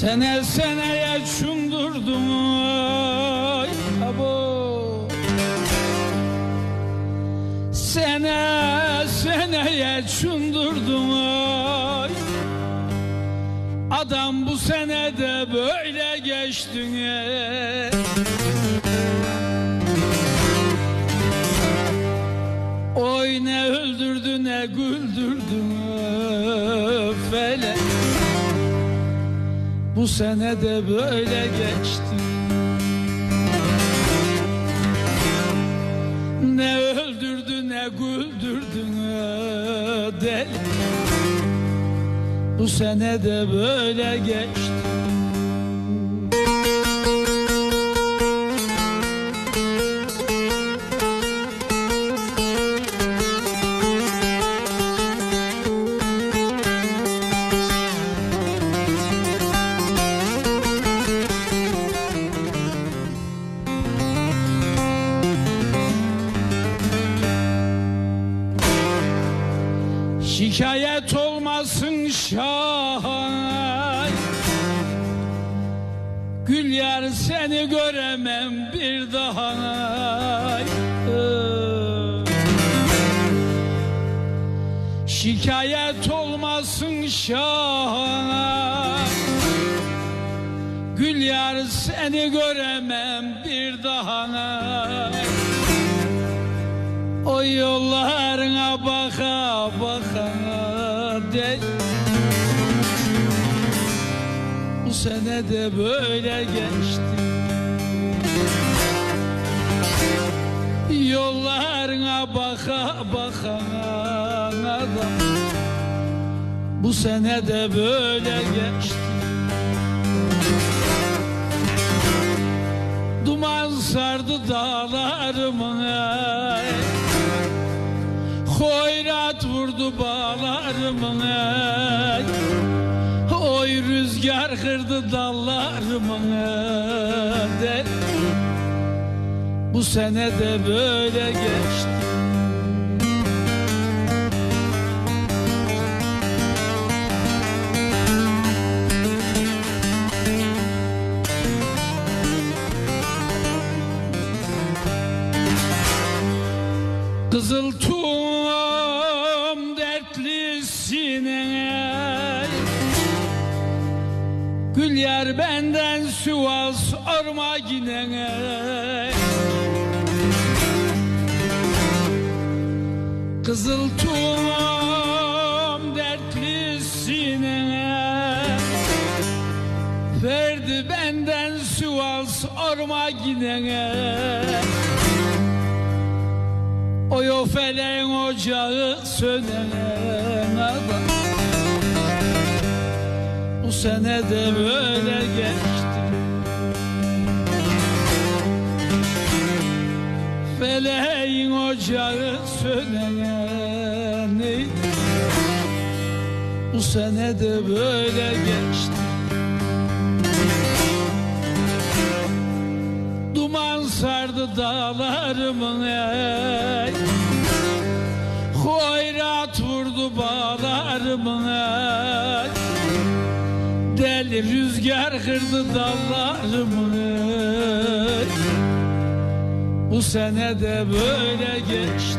Sene seneye çundurdum ay abo. Sene seneye çundurdum ay. Adam bu senede böyle geçtin ey. Oy ne öldürdü ne güldürdü felek Bu sene de böyle geçti. Ne öldürdü ne güldürdü deli Bu sene de böyle geçti Şikayet olmasın şahay. Gül yar seni göremem bir daha. Şikayet olmasın şahay. Gül yar seni göremem bir daha o yollarına baka baka de Bu sene de böyle geçti Yollarına baka baka da Bu sene de böyle geçti Duman sardı dağlarımı. Hoyrat vurdu bağlarımı ey. Oy rüzgar kırdı dallarımı de Bu sene de böyle geçti Kızıl tuğum dertlisine Gül yar benden sual sorma yine. Kızıl tuğum dertlisine Verdi benden sorma yine. Oy o feleğin ocağı sönen adam Bu sene de böyle geçti. Feleğin ocağı sönen Bu sene de böyle geçti. Duman sardı dağlarımın ey Ey Deli rüzgar kırdı dallarımın ey Bu sene de böyle geçti